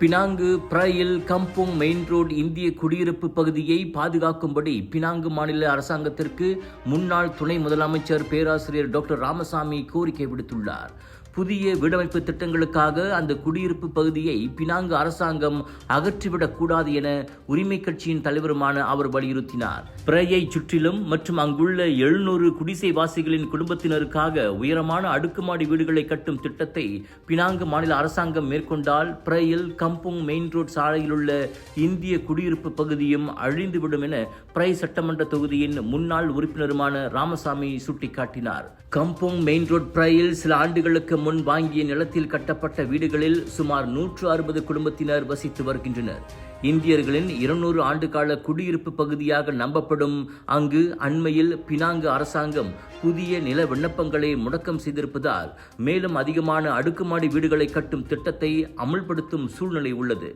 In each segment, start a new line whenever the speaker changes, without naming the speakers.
Penang Prai Kampung main road இந்திய குடியிருப்பு பகுதியை பாதுகாக்கும்படி பினாங்கு மாநில அரசாங்கத்திற்கு முன்னாள் துணை முதலமைச்சர் பேராசிரியர் டாக்டர் ராமசாமி கோரிக்கை விடுத்துள்ளார். புதிய வீடமைப்பு திட்டங்களுக்காக அந்த குடியிருப்பு பகுதியை பினாங்கு அரசாங்கம் அகற்றிவிடக் கூடாது என உரிமை கட்சியின் தலைவருமான அவர் வலியுறுத்தினார். பிரையை சுற்றிலும் மற்றும் அங்குள்ள எழுநூறு குடிசைவாசிகளின் குடும்பத்தினருக்காக உயரமான அடுக்குமாடி வீடுகளை கட்டும் திட்டத்தை பினாங்கு மாநில அரசாங்கம் மேற்கொண்டால் பிரயில் கம்புங் மெயின் ரோட் சாலையில் உள்ள இந்திய குடியிருப்பு பகுதியும் அழிந்துவிடும் என பிரை சட்டமன்ற தொகுதியின் முன்னாள் உறுப்பினருமான ராமசாமி சுட்டிக்காட்டினார். கம்போங் மெயின் ரோட் பிரையில் சில ஆண்டுகளுக்கு முன் வாங்கிய நிலத்தில் கட்டப்பட்ட வீடுகளில் சுமார் நூற்று அறுபது குடும்பத்தினர் வசித்து வருகின்றனர். இந்தியர்களின் இருநூறு ஆண்டுகால குடியிருப்பு பகுதியாக நம்பப்படும் அங்கு அண்மையில் பினாங்கு அரசாங்கம் புதிய நில விண்ணப்பங்களை முடக்கம் செய்திருப்பதால் மேலும் அதிகமான அடுக்குமாடி வீடுகளை கட்டும் திட்டத்தை அமுல்படுத்தும் சூழ்நிலை உள்ளது.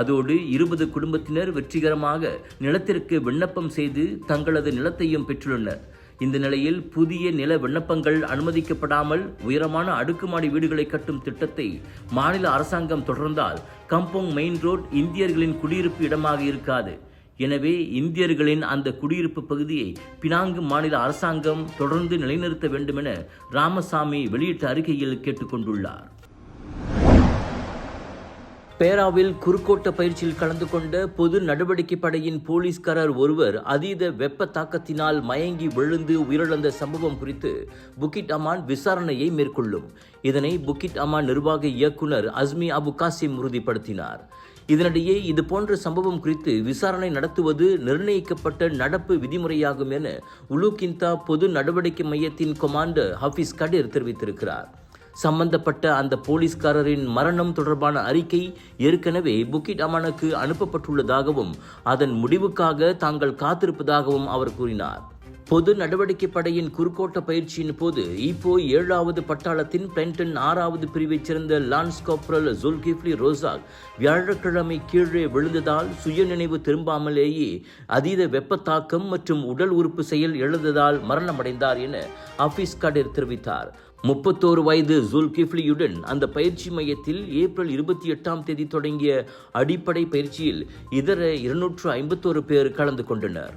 அதோடு இருபது குடும்பத்தினர் வெற்றிகரமாக நிலத்திற்கு விண்ணப்பம் செய்து தங்களது நிலத்தையும் பெற்றுள்ளனர். இந்த நிலையில் புதிய நில விண்ணப்பங்கள் அனுமதிக்கப்படாமல் உயரமான அடுக்குமாடி வீடுகளை கட்டும் திட்டத்தை மாநில அரசாங்கம் தொடர்ந்தால் கம்போங் மெயின் ரோட் இந்தியர்களின் குடியிருப்பு இடமாக இருக்காது. எனவே இந்தியர்களின் அந்த குடியிருப்பு பகுதியை பினாங்கு மாநில அரசாங்கம் தொடர்ந்து நிலைநிறுத்த வேண்டுமென ராமசாமி வெளியிட்ட அறிக்கையில் கேட்டுக்கொண்டுள்ளார். பேராவில் குறுக்கோட்ட பயிற்சியில் கலந்து கொண்ட பொது நடவடிக்கை படையின் போலீஸ்காரர் ஒருவர் அதீத வெப்ப தாக்கத்தினால் மயங்கி விழுந்து உயிரிழந்த சம்பவம் குறித்து புக்கிட் அமான் விசாரணையை மேற்கொள்ளும். இதனை புக்கிட் அமான் நிர்வாக இயக்குனர் அஸ்மி அபு காசிம் உறுதிப்படுத்தினார். இதனிடையே இது போன்ற சம்பவம் குறித்து விசாரணை நடத்துவது நிர்ணயிக்கப்பட்ட நடப்பு விதிமுறையாகும் என உலுகிந்தா பொது நடவடிக்கை மையத்தின் கொமாண்டர் ஹஃபீஸ் கடீர் தெரிவித்திருக்கிறார். சம்பந்தப்பட்ட அந்த போலீஸ்காரரின் மரணம் தொடர்பான அறிக்கை ஏற்கனவே புக்கிட் அமனுக்கு அனுப்பப்பட்டுள்ளதாகவும் அதன் முடிவுக்காக தாங்கள் காத்திருப்பதாகவும் அவர் கூறினார். பொது நடவடிக்கை படையின் குறுக்கோட்ட பயிற்சியின் போது இப்போ ஏழாவது பட்டாளத்தின் பிளென்டன் ஆறாவது பிரிவைச் சேர்ந்த லான்ஸ் காப்ரல் ஜுல்கிஃப்லி ரோசாக் வியாழக்கிழமை கீழே விழுந்ததால் சுயநினைவு திரும்பாமலேயே அதீத வெப்பத்தாக்கம் மற்றும் உடல் உறுப்பு செயல் இழந்ததால் மரணமடைந்தார் என ஆபீஸ் கடீர் தெரிவித்தார். முப்பத்தோரு வயது ஜுல்கிஃப்லியுடன் அந்த பயிற்சி மையத்தில் ஏப்ரல் இருபத்தி எட்டாம் தேதி தொடங்கிய அடிப்படை பயிற்சியில் இதர இருநூற்று ஐம்பத்தோரு பேர் கலந்து கொண்டனர்.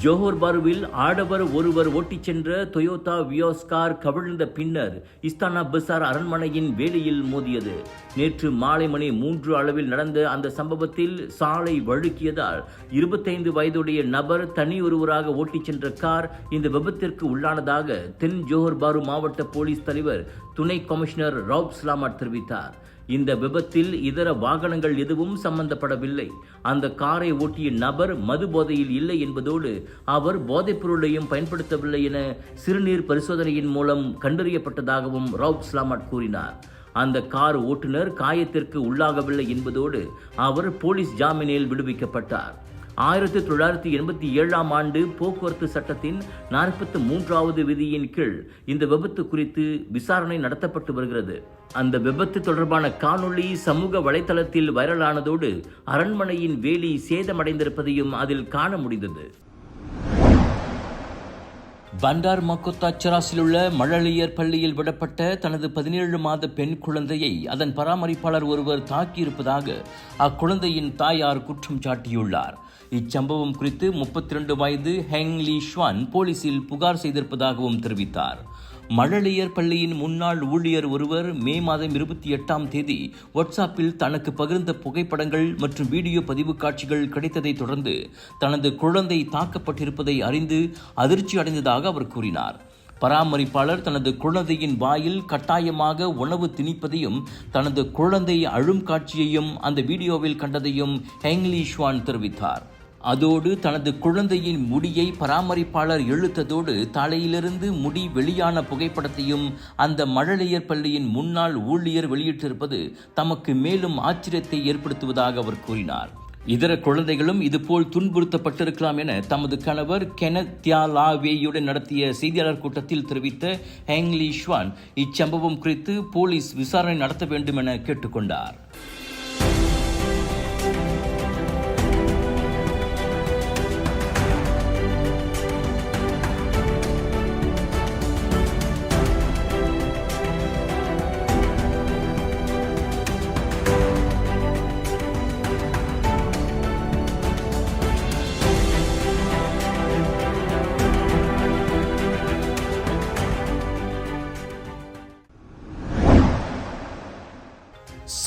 ஜோஹர் பாருவில் ஆடவர் ஒருவர் ஓட்டிச் சென்ற டொயோட்டா வியோஸ் கார் கவிழ்ந்த பின்னர் இஸ்தானா பசார் அரண்மனையின் வேலியில் மோதியது. நேற்று மாலை மணி மூன்று அளவில் நடந்த அந்த சம்பவத்தில் சாலை வழுக்கியதால் இருபத்தைந்து வயதுடைய நபர் தனி ஒருவராக ஓட்டிச் சென்ற கார் இந்த விபத்திற்கு உள்ளானதாக தென் ஜோஹர் பாரு மாவட்ட போலீஸ் தலைவர் துணை கமிஷனர் ரவுப் ஸ்லாமட் தெரிவித்தார். இந்த விபத்தில் இதர வாகனங்கள் எதுவும் சம்பந்தப்படவில்லை. அந்த காரை ஓட்டிய நபர் மது போதையில் இல்லை என்பதோடு அவர் போதைப் பொருளையும் பயன்படுத்தவில்லை என சிறுநீர் பரிசோதனையின் மூலம் கண்டறியப்பட்டதாகவும் ரவுப் ஸ்லாமட் கூறினார். அந்த கார் ஓட்டுநர் காயத்திற்கு உள்ளாகவில்லை என்பதோடு அவர் போலீஸ் ஜாமீனில் விடுவிக்கப்பட்டார். ஆயிரத்தி தொள்ளாயிரத்தி எண்பத்தி ஏழாம் ஆண்டு போக்குவரத்து சட்டத்தின் நாற்பத்தி மூன்றாவது விதியின் கீழ் இந்த விபத்து குறித்து விசாரணை நடத்தப்பட்டு வருகிறது. அந்த விபத்து தொடர்பான காணொளி சமூக வலைதளத்தில் வைரலானதோடு அரண்மனையின் வேலி சேதமடைந்திருப்பதையும் அதில் காண முடிந்தது. பண்டார் மக்கொத்தா சராசிலுள்ள மழலையர் பள்ளியில் விடப்பட்ட தனது பதினேழு மாத பெண் குழந்தையை அதன் பராமரிப்பாளர் ஒருவர் தாக்கியிருப்பதாக அக்குழந்தையின் தாயார் குற்றம் சாட்டியுள்ளார். இச்சம்பவம் குறித்து முப்பத்தி ரெண்டு வயது ஹெங் லி ஷுவான் போலீசில் புகார் செய்திருப்பதாகவும் தெரிவித்தார். மழலையர் பள்ளியின் முன்னாள் ஊழியர் ஒருவர் மே மாதம் இருபத்தி எட்டாம் தேதி வாட்ஸ்அப்பில் தனக்கு பகிர்ந்த புகைப்படங்கள் மற்றும் வீடியோ பதிவு காட்சிகள் கிடைத்ததை தொடர்ந்து தனது குழந்தை தாக்கப்பட்டிருப்பதை அறிந்து அதிர்ச்சி அடைந்ததாக அவர் கூறினார். பராமரிப்பாளர் தனது குழந்தையின் வாயில் கட்டாயமாக உணவு திணிப்பதையும் தனது குழந்தை அழும் காட்சியையும் அந்த வீடியோவில் கண்டதையும் ஹெங்லி ஷுவான் தெரிவித்தார். அதோடு தனது குழந்தையின் முடியை பராமரிப்பாளர் இழுத்ததோடு தலையிலிருந்து முடி வெளியான புகைப்படத்தையும் அந்த மழலையர் பள்ளியின் முன்னாள் ஊழியர் வெளியிட்டிருப்பது தமக்கு மேலும் ஆச்சரியத்தை ஏற்படுத்துவதாக அவர் கூறினார். இதர குழந்தைகளும் இதுபோல் துன்புறுத்தப்பட்டிருக்கலாம் என தமது கணவர் கெனத் தியாலாவேயுடன் நடத்திய செய்தியாளர் கூட்டத்தில் தெரிவித்த ஹேங்லி ஷ்வான் இச்சம்பவம் குறித்து போலீஸ் விசாரணை நடத்த வேண்டும் என கேட்டுக்கொண்டார்.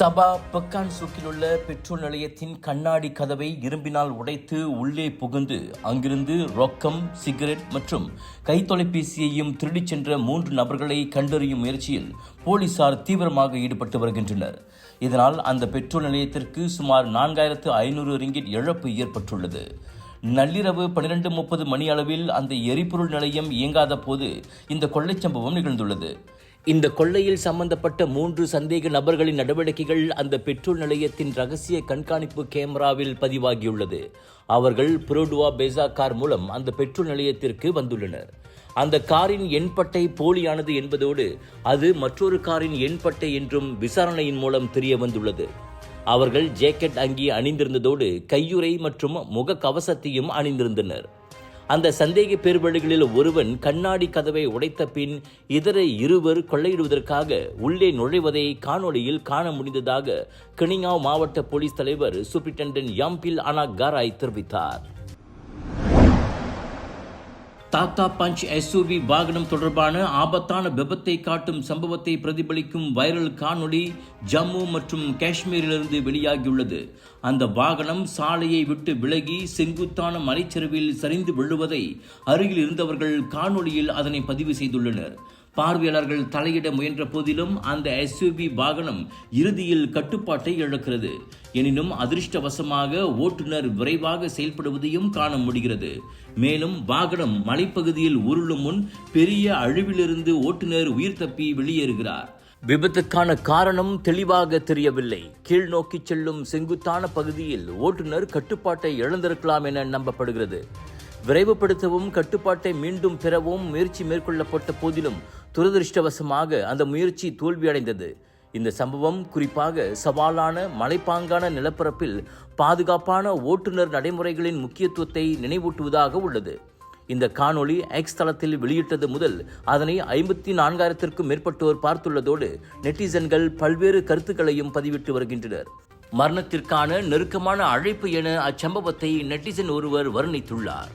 சபா பெக்கான் சூக்கில் உள்ள பெட்ரோல் நிலையத்தின் கண்ணாடி கதவை இரும்பினால் உடைத்து உள்ளே புகுந்து அங்கிருந்து ரொக்கம் சிகரெட் மற்றும் கைத்தொலைபேசியையும் திருடிச் சென்ற மூன்று நபர்களை கண்டறியும் முயற்சியில் போலீசார் தீவிரமாக ஈடுபட்டு வருகின்றனர். இதனால் அந்த பெட்ரோல் நிலையத்திற்கு சுமார் நான்காயிரத்து ஐநூறு ரிங்கிட் இழப்பு ஏற்பட்டுள்ளது. நள்ளிரவு பனிரெண்டு முப்பது மணி அளவில் அந்த எரிபொருள் நிலையம் இயங்காத போது இந்த கொள்ளைச் சம்பவம் நிகழ்ந்துள்ளது. இந்த கொள்ளையில் சம்பந்தப்பட்ட மூன்று சந்தேக நபர்களின் நடவடிக்கைகள் அந்த பெட்ரோல் நிலையத்தின் ரகசிய கண்காணிப்பு கேமராவில் பதிவாகியுள்ளது. அவர்கள் புரோடுவா பேசா கார் மூலம் அந்த பெட்ரோல் நிலையத்திற்கு வந்துள்ளனர். அந்த காரின் எண்பட்டை போலியானது என்பதோடு அது மற்றொரு காரின் எண்பட்டை என்றும் விசாரணையின் மூலம் தெரிய வந்துள்ளது அவர்கள் ஜேக்கெட் அங்கி அணிந்திருந்ததோடு கையுறை மற்றும் முக கவசத்தையும் அணிந்திருந்தனர். அந்த சந்தேக பேர்வழிகளில் ஒருவன் கண்ணாடி கதவை உடைத்த பின் இதர இருவர் கொள்ளையிடுவதற்காக உள்ளே நுழைவதை காணொளியில் காண முடிந்ததாக கிணிங்காவ் மாவட்ட போலீஸ் தலைவர் சூப்பரிண்டென்டென்ட் யாம்பில் அனா காராய் தெரிவித்தார். டாடா பஞ்ச் எஸ்யூவி வாகனம் தொடர்பான ஆபத்தான விபத்தை காட்டும் சம்பவத்தை பிரதிபலிக்கும் வைரல் காணொளி ஜம்மு மற்றும் காஷ்மீரிலிருந்து வெளியாகியுள்ளது. அந்த வாகனம் சாலையை விட்டு விலகி செங்குத்தான மலைச்சரிவில் சரிந்து விழுவதை அருகில் இருந்தவர்கள் காணொளியில் அதனை பதிவு செய்துள்ளனர். பார்வையாளர்கள் தலையிட முயன்ற போதிலும் அந்த எஸ்யூபி வாகனம் இறுதியில் கட்டுப்பாட்டை இழக்கிறது. எனினும் அதிர்ஷ்டவசமாக ஓட்டுநர் விரைவாக செயல்படுவதையும் காண முடிகிறது. மேலும் வாகனம் மலைப்பகுதியில் உருளும் முன் பெரிய அழிவிலிருந்து ஓட்டுநர் உயிர் தப்பி வெளியேறுகிறார். விபத்துக்கான காரணம் தெளிவாக தெரியவில்லை. கீழ் நோக்கி செல்லும் செங்குத்தான பகுதியில் ஓட்டுநர் கட்டுப்பாட்டை இழந்திருக்கலாம் என நம்பப்படுகிறது. விரைவுபடுத்தவும் கட்டுப்பாட்டை மீண்டும் பெறவும் முயற்சி மேற்கொள்ளப்பட்ட போதிலும் துரதிருஷ்டவசமாக அந்த முயற்சி தோல்வியடைந்தது. இந்த சம்பவம் குறிப்பாக சவாலான மலைப்பாங்கான நிலப்பரப்பில் பாதுகாப்பான ஓட்டுநர் நடைமுறைகளின் முக்கியத்துவத்தை நினைவூட்டுவதாக உள்ளது. இந்த காணொளி எக்ஸ் தளத்தில் வெளியிட்டது முதல் அதனை ஐம்பத்தி நான்காயிரத்திற்கும் மேற்பட்டோர் பார்த்துள்ளதோடு நெட்டிசன்கள் பல்வேறு கருத்துக்களையும் பதிவிட்டு வருகின்றனர். மரணத்திற்கான நெருக்கமான அழைப்பு என அச்சம்பவத்தை நெட்டிசன் ஒருவர் வர்ணித்துள்ளார்.